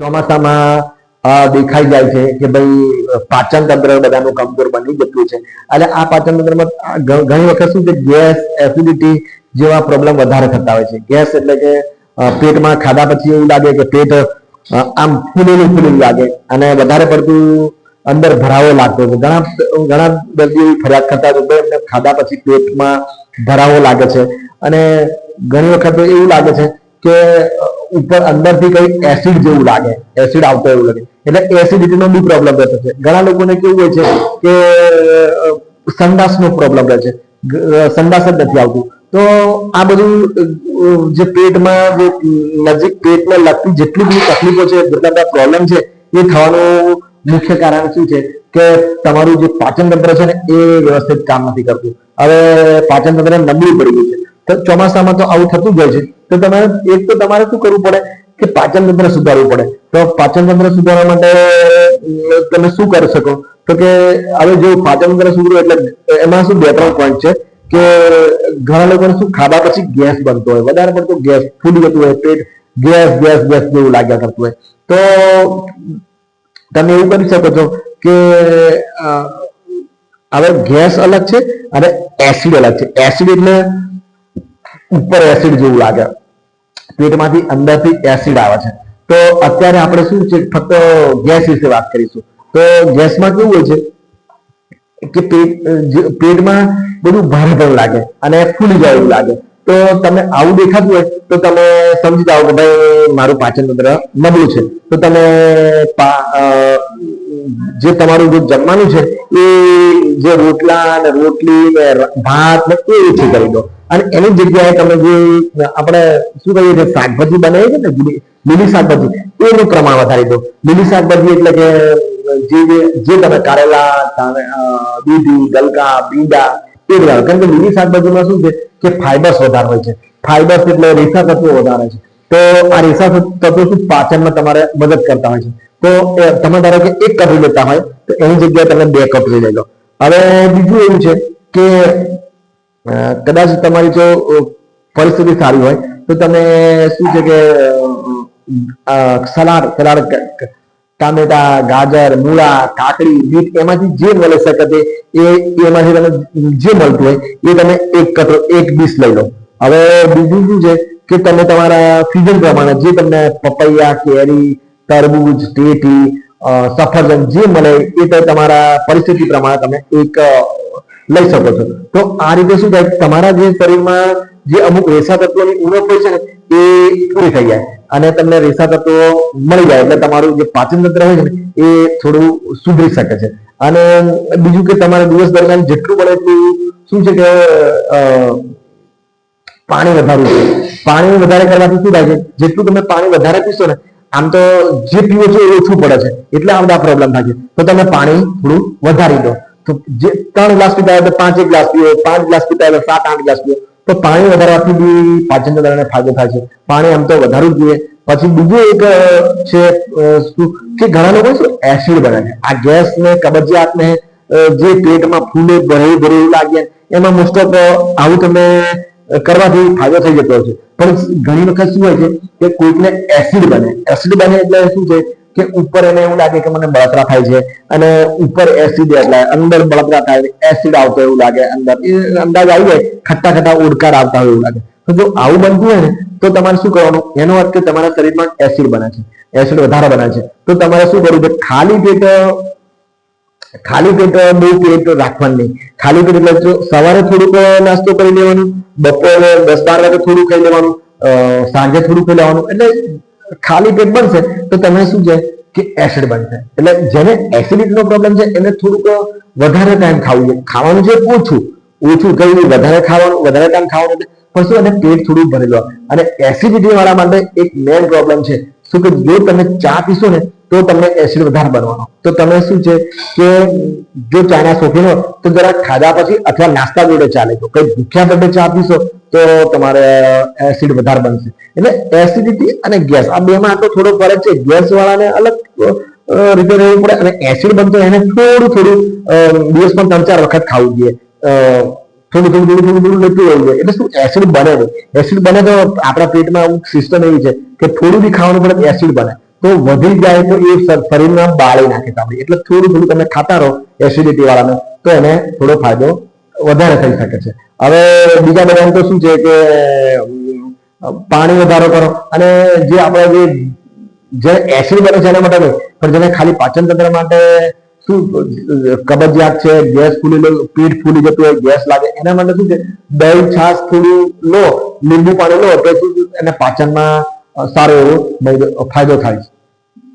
ચોમાસામાં દેખાઈ જાય છે કે ભાઈ પાચન તંત્ર બધાનું કમજોર બની જતું છે. અને આ પાચન તંત્રમાં ઘણી વખત શું કે ગેસ, એસિડિટી જેવા પ્રોબ્લેમ વધારે થતા હોય છે. ગેસ એટલે કે પેટમાં ખાધા પછી એવું લાગે કે પેટ આમ ફૂલેલું ફૂલેલું લાગે અને વધારે પડતું અંદર ભરાવો લાગતો છે. ઘણા ઘણા દર્દીઓ ફરિયાદ કરતા કે એમને ખાધા પછી પેટમાં ભરાવો લાગે છે. અને ઘણી વખત એવું લાગે છે કે ઉપર અંદરથી કઈ એસિડ જેવું લાગે. એસિડ આવતો એવું લાગે. એટલે એસિડિટીનો બી પ્રોબ્લેમ રહેતો છે. ઘણા લોકોને કેવું હોય છે કે સંડાસનો પ્રોબ્લેમ રહે છે. સંડાસ જ નથી આવતું. તો આ બધું જે પેટમાં, જે નજીક પેટને લગતી જેટલી બધી તકલીફો છે, જેટલા બધા પ્રોબ્લેમ છે, એ થવાનું મુખ્ય કારણ શું છે કે તમારું જે પાચન તંત્ર છે ને, એ વ્યવસ્થિત કામ નથી કરતું. હવે પાચન તંત્ર નબળું પડી ગયું છે. તો ચોમાસામાં તો આવું થતું જ હોય છે. તો તમારે એક તો તમારે શું કરવું પડે કે પાચન તંત્ર સુધારવું પડે. તો પાચન તંત્ર સુધારવા માટે તમે શું કરી શકો? તો કે હવે જો પાચન તંત્ર સુધર્યું એટલે એમાં શું બે ત્રણ પોઈન્ટ છે કે ઘણા લોકોને શું ખાધા પછી ગેસ બનતો હોય. વધારે પડતો ગેસ, ફૂલી જતું હોય, પેટ ગેસ ગેસ ગેસ જેવું લાગ્યા કરતું હોય. તો તમે એવું કરી શકો છો કે હવે ગેસ અલગ છે અને એસિડ અલગ છે. એસિડ એટલે ઉપર એસિડ જેવું લાગે. પેટમાંથી અંદરથી એસિડ આવે છે. તો અત્યારે આપણે શું છે? ફક્ત ગેસ વિશે વાત કરીશું. તો ગેસમાં કેવું હોય છે? કે પેટ પેટમાં બધું ભારે પણ લાગે અને ફૂલી જાય એવું લાગે. તો તમે આવું દેખાતું હોય, તો તમે સમજી જાઓ કે ભાઈ મારું પાચન તંત્ર નબળું છે. તો તમે જે તમારું જે જમવાનું છે, એ જે રોટલા ને રોટલી ને ભાત ને એ ઓછી કરી દો. અને એની જગ્યાએ તમે જે, આપણે શું કહીએ છીએ શાકભાજી બનાવીએ છે ને, લીલી શાકભાજી, એનું પ્રમાણ વધારી દો. લીલી શાકભાજી એટલે કે, જે, જે- તમે કારેલા દૂધી, ગલકા, ભીંડા, એ બધા, કારણ કે લીલી શાકભાજીમાં શું છે કે ફાઈબર્સ વધારે હોય છે. ફાઈબર્સ એટલે રેસા તત્વો વધારે છે. તો આ રેસા તત્વો શું પાચનમાં તમારે મદદ કરતા હોય છે. તો તમે ધારો કે એક કટોરી લેતા હોય, તો એની જગ્યાએ તમે બે કટોરી લઈ લો. હવે બીજું એવું છે કે કદાચ તમારી જો પરિસ્થિતિ સારી હોય, તો તમે શું છે કે સલાડ સલાડ ટામેટા, ગાજર, મૂળા, કાકડી બીટ એમાંથી જે મળે શકે તે, એ, એમાંથી તમે જે મળતું હોય, એ તમે એક કટો, એક ડીશ લઈ લો. હવે બીજું શું છે કે તમે તમારા સિઝન પ્રમાણે જે તમને પપૈયા, કેરી તરબૂજ ટેટી સફરજન જે મળે, એ તમારા પરિસ્થિતિ પ્રમાણે તમે એક લઈ શકો છો. તો આ રીતે શું થાય? તમારા જે શરીરમાં જે અમુક રેસા તત્વોની ઉણપ હોય છે ને, એ પૂરી થઈ જાય અને તમને રેસા તત્વો મળી જાય. એટલે તમારું જે પાચન તંત્ર હોય છે ને, એ થોડું સુધરી શકે છે. અને બીજું કે તમારે દિવસ દરમિયાન જેટલું બને એટલું શું છે કે પાણી વધારવું છે. પાણી વધારે કરવાથી શું થાય છે? જેટલું તમે પાણી વધારે પીશો ને, આમ તો જે પીવો છો એ ઓછું પડે છે. એટલે આ બધા પ્રોબ્લેમ થાય છે. તો તમે પાણી થોડું વધારી દો. તો જે ત્રણ ગ્લાસ પીતા હોય તો પાંચ એક ગ્લાસ પીવો, પાંચ ગ્લાસ પીતા હોય તો સાત આઠ ગ્લાસ પીવો. તો પાણી વધારવાથી બી પાચન તંત્રને ફાયદો થાય છે. પાણી આમ તો વધારવું જોઈએ. પછી બીજું એક છે કે ઘણા લોકો શું એસિડ બને છે. આ ગેસ ને કબજિયાત ને જે પેટમાં ફૂલે, ભરેલું ભરેલું લાગે, એમાં મોસ્ટ ઓફ આવું તમે કરવાથી ફાયદો થઈ જતો હોય છે. પણ ઘણી વખત શું હોય છે કે કોઈકને એસિડ બને. એસિડ બને એટલે શું છે? કે ઉપર એને એવું લાગે કે મને બળતરા થાય છે. અને ઉપર એસિડ એટલે અંદર બળતરા થાય એસિડ આવતો એવું લાગે. અંદર એ અંદાજ આવી જાય, ખટ્ટા ખટ્ટા ઓડકાર આવતા હોય એવું લાગે. તો જો આવું બનતું હોય ને, તો તમારે શું કરવાનું? એનો અર્થ કે તમારા શરીરમાં એસિડ બને છે. એસિડ વધારે બને છે. તો તમારે શું કરવું છે? ખાલી પેટ ખાલી પેટ, બહુ પેટ રાખવાનું નહીં. ખાલી પેટ એટલે સવારે થોડુંક નાસ્તો કરી લેવાનું, બપોરે દસ બાર વાગે થોડું ખાઈ લેવાનું સાંજે થોડું ખાઈ લેવાનું. એટલે ખાલી પેટ બનશે તો તમે શું છે કે એસિડ બનશે. એટલે જેને એસિડિટી નો પ્રોબ્લેમ છે એને થોડુંક વધારે ટાઈમ ખાવું જોઈએ. ખાવાનું છે ઓછું. ઓછું કઈ વધારે ખાવાનું, વધારે ટાઈમ ખાવાનું પણ શું, એને પેટ થોડું ભરેલું. અને એસિડિટી વાળા માટે એક મેઇન પ્રોબ્લેમ છે. શું કે જો તમે ચા પીશો ને તો તમને એસિડ વધારે બનવાનો. તો તમે શું છે કે જો ચાના શોખીન હો તો જરા ખાધા પછી અથવા નાસ્તા જોડે ચાલે તો કઈ ભૂખ્યા પેટે ચા પીશો તો તમારે એસિડ વધારે બનશે. એટલે એસિડિટી અને ગેસ આ બેમાં તો થોડો ફરક છે. ગેસ વાળાને અલગ રીતે રહેવું પડે અને એસિડ બનતો એને થોડું થોડું દિવસમાં ત્રણ ચાર વખત ખાવું જોઈએ. થોડું થોડું થોડું થોડું થોડું લેતું રહેવું જોઈએ. એટલે શું એસિડ બને છે એસિડ બને તો આપણા પેટમાં અમુક સિસ્ટમ એવી છે કે થોડું બી ખાવાનું પડે એસિડ બને. તો વધી જાય તો એ શરીરમાં બાળી નાખે ચામડી એટલે થોડું થોડું તમે ખાતા રહો એસિડિટી વાળાને, તો એને થોડો ફાયદો વધારે થઈ શકે છે. હવે બીજા બધા તો શું છે કે પાણી વધારો કરો. અને જે આપણે જે જે એસિડ બને છે એના માટે નહીં, પણ જેને ખાલી પાચન તંત્ર માટે શું, કબજિયાત છે, ગેસ ફૂલી લો, પીઠ ફૂલી જતું હોય, ગેસ લાગે, એના માટે શું છે, દહીં, છાશ થોડું લો, લીંબુ પાણી લો, તો શું, એને પાચનમાં સારો એવો ફાયદો થાય છે.